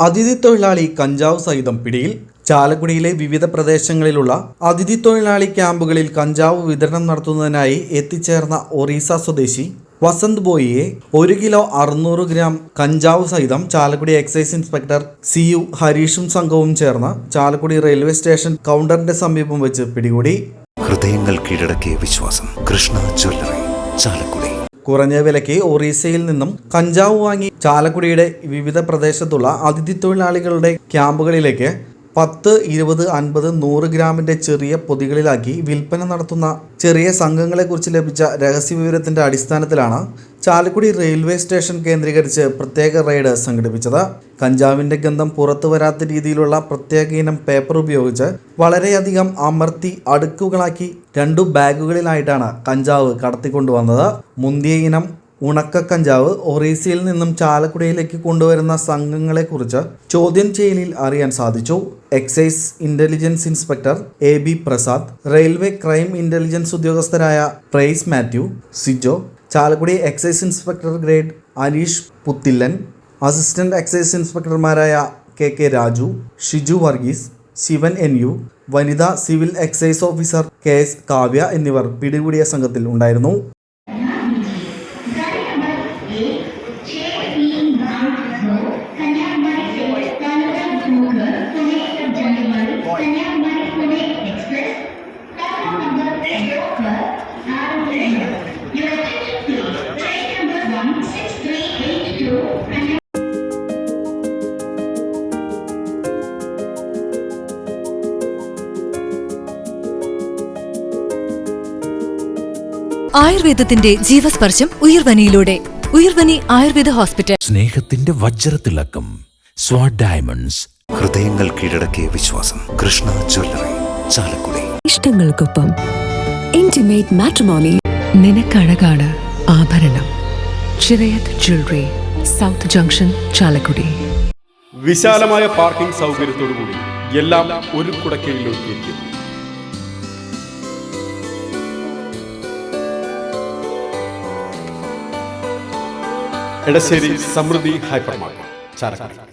അതിഥി തൊഴിലാളി കഞ്ചാവ് സഹിതം പിടിയിൽ ചാലക്കുടിയിലെ വിവിധ പ്രദേശങ്ങളിലുള്ള അതിഥി തൊഴിലാളി ക്യാമ്പുകളിൽ കഞ്ചാവ് വിതരണം നടത്തുന്നതിനായി എത്തിച്ചേർന്ന ഒറീസ സ്വദേശി വസന്ത് ബോയിയെ ഒരു കിലോ അറുന്നൂറ് ഗ്രാം കഞ്ചാവ് സഹിതം Chalakudy excise inspector C U ഹരീഷും സംഘവും ചേർന്ന് ചാലക്കുടി റെയിൽവേ സ്റ്റേഷൻ കൗണ്ടറിന്റെ സമീപം വെച്ച് പിടികൂടി. ഹൃദയങ്ങൾ കീഴടക്കിയ വിശ്വാസം. കൃഷ്ണ ജ്വല്ലറി ചാലക്കുടി. കുറഞ്ഞ വിലയ്ക്ക് ഒറീസയിൽ നിന്നും കഞ്ചാവ് വാങ്ങി ചാലക്കുടിയുടെ വിവിധ പ്രദേശത്തുള്ള അതിഥി തൊഴിലാളികളുടെ ക്യാമ്പുകളിലേക്ക് പത്ത് ഇരുപത് അൻപത് നൂറ് ഗ്രാമിന്റെ ചെറിയ പൊതികളിലാക്കി വിൽപ്പന നടത്തുന്ന ചെറിയ സംഘങ്ങളെക്കുറിച്ച് ലഭിച്ച രഹസ്യവിവരത്തിന്റെ അടിസ്ഥാനത്തിലാണ് ചാലക്കുടി റെയിൽവേ സ്റ്റേഷൻ കേന്ദ്രീകരിച്ച് പ്രത്യേക റെയ്ഡ് സംഘടിപ്പിച്ചത്. കഞ്ചാവിന്റെ ഗന്ധം പുറത്തു വരാത്ത രീതിയിലുള്ള പ്രത്യേക ഇനം പേപ്പർ ഉപയോഗിച്ച് വളരെയധികം അമർത്തി അടുക്കുകളാക്കി രണ്ടു ബാഗുകളിലായിട്ടാണ് കഞ്ചാവ് കടത്തിക്കൊണ്ടുവന്നത്. മുന്തിയ ഇനം ഉണക്ക കഞ്ചാവ് ഒറീസയിൽ നിന്നും ചാലക്കുടിയിലേക്ക് കൊണ്ടുവരുന്ന സംഘങ്ങളെക്കുറിച്ച് ചോദ്യം ചെയ്യലിൽ അറിയാൻ സാധിച്ചു. Excise intelligence inspector A B Prasad railway crime intelligence ഉദ്യോഗസ്ഥരായ Price Mathew Sijo Chalakudy excise inspector grade Aneesh Puthillan assistant excise ഇൻസ്പെക്ടർമാരായ K K Raju Shiju Varghese Shivan N U വനിതാ civil excise officer K S Kavya എന്നിവർ പിടികൂടിയ സംഘത്തിൽ ഉണ്ടായിരുന്നു. ആയുർവേദത്തിന്റെ ജീവസ്പർശം ഉയർവനിയിലൂടെ. Uyarvani Ayurveda hospital. സ്നേഹത്തിന്റെ വജ്രത്തിളക്കം. സ്വാഡ് ഡയമണ്ട്സ്. ഹൃദയങ്ങൾ കീഴടക്കിയ വിശ്വാസം. കൃഷ്ണ ജ്വല്ലറി ചാലക്കുടി. ഇഷ്ടങ്ങൾക്കൊപ്പം ഇന്റിമേറ്റ് മാട്രിമോണി നിനക്കഴകാണ് ആഭരണം. Chirayath jewellery south junction Chalakudy. വിശാലമായ പാർക്കിംഗ് സൗകര്യത്തോടുകൂടി എല്ലാം ഒരു കുടക്കീഴിൽ ഒരുക്കിയിരിക്കുന്നു. എടശ്ശേരി സമൃദ്ധി ഹൈപ്പർ മാർക്കറ്റ് ചാലക്കുടി.